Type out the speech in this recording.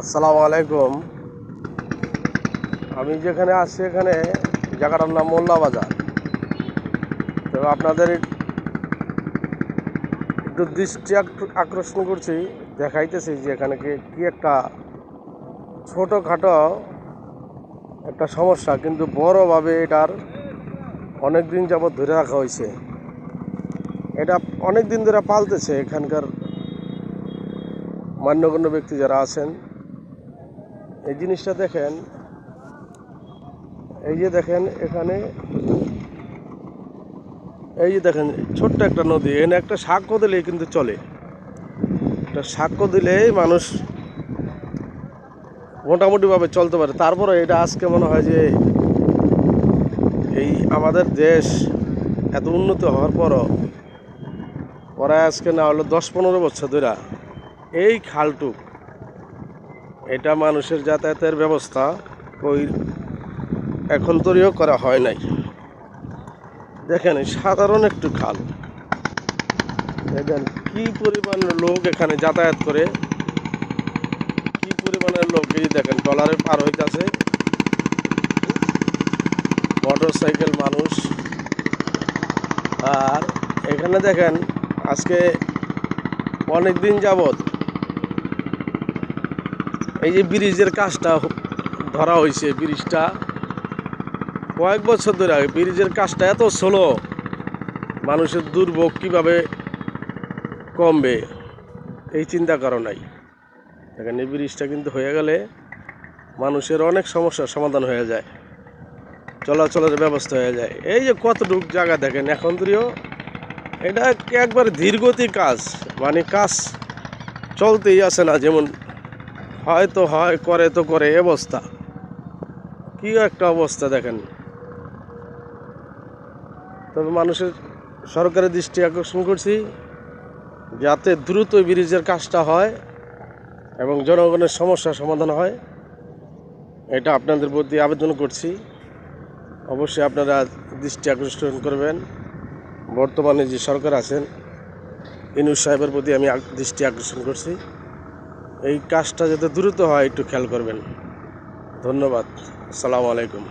আসসালামু আলাইকুম। আমি যেখানে আছি এখানে জায়গাটার নাম মোল্লা বাজার। তো আপনাদের একটু দৃষ্টি আক- আকর্ষণ করছি, দেখাইতেছি যে এখানে কি কি একটা ছোটোখাটো একটা সমস্যা, কিন্তু বড়োভাবে এটার অনেক দিন যাবৎ ধরে রাখা হয়েছে। এটা অনেক দিন ধরে পালতেছে এখানকার মান্যগণ্য ব্যক্তি যারা আছেন। এই জিনিসটা দেখেন, এই যে দেখেন এখানে, এই যে দেখেন, ছোট্ট একটা নদী, এখানে একটা সাক্ষ্য দিলেই কিন্তু চলে। একটা সাক্ষ্য দিলেই মানুষ মোটামুটিভাবে চলতে পারে। তারপরে এটা আজকে মনে হয় যে এই আমাদের দেশ এত উন্নত হওয়ার পরও পরে আজকে না হলো দশ পনেরো বছর ধরে এই খালটুক এটা মানুষের যাতায়াতের ব্যবস্থা ওই এখন তৈরিও করা হয় নাই। দেখেন সাধারণ একটু খাল। দেখেন কি পরিমাণের লোক এখানে যাতায়াত করে। কি পরিমাণের লোক এই দেখেন ডলারে পার হইতাছে। মোটর সাইকেল মানুষ। আর এখানে দেখেন আজকে অনেক দিন যাবত এই যে ব্রিজের কাজটা ধরা হয়েছে, ব্রিজটা কয়েক বছর ধরে আগে ব্রিজের কাজটা এত স্লো মানুষের দুর্ভোগ কীভাবে কমবে, এই চিন্তা করো নাই। দেখেন এই ব্রিজটা কিন্তু হয়ে গেলে মানুষের অনেক সমস্যার সমাধান হয়ে যায়, চলাচলের ব্যবস্থা হয়ে যায়। এই যে কতটুক জায়গা দেখেন এখন তুইও এটা একবার ধীরগতি কাজ মানে কাজ চলতেই আসে না যেমন হয়তো হয়, করে তো করে, এ অবস্থা। কি একটা অবস্থা দেখেন। তবে মানুষের সরকারের দৃষ্টি আকর্ষণ করছি, যাতে দ্রুত ব্রিজের কাজটা হয় এবং জনগণের সমস্যার সমাধান হয়। এটা আপনাদের প্রতি আবেদন করছি। অবশ্যই আপনারা দৃষ্টি আকর্ষণ করবেন। বর্তমানে যে সরকার আছেন, ইনুস সাহেবের প্রতি আমি দৃষ্টি আকর্ষণ করছি। এই কাজটা যাতে দ্রুত হয় একটু খেয়াল করবেন। ধন্যবাদ। আসসালামু আলাইকুম।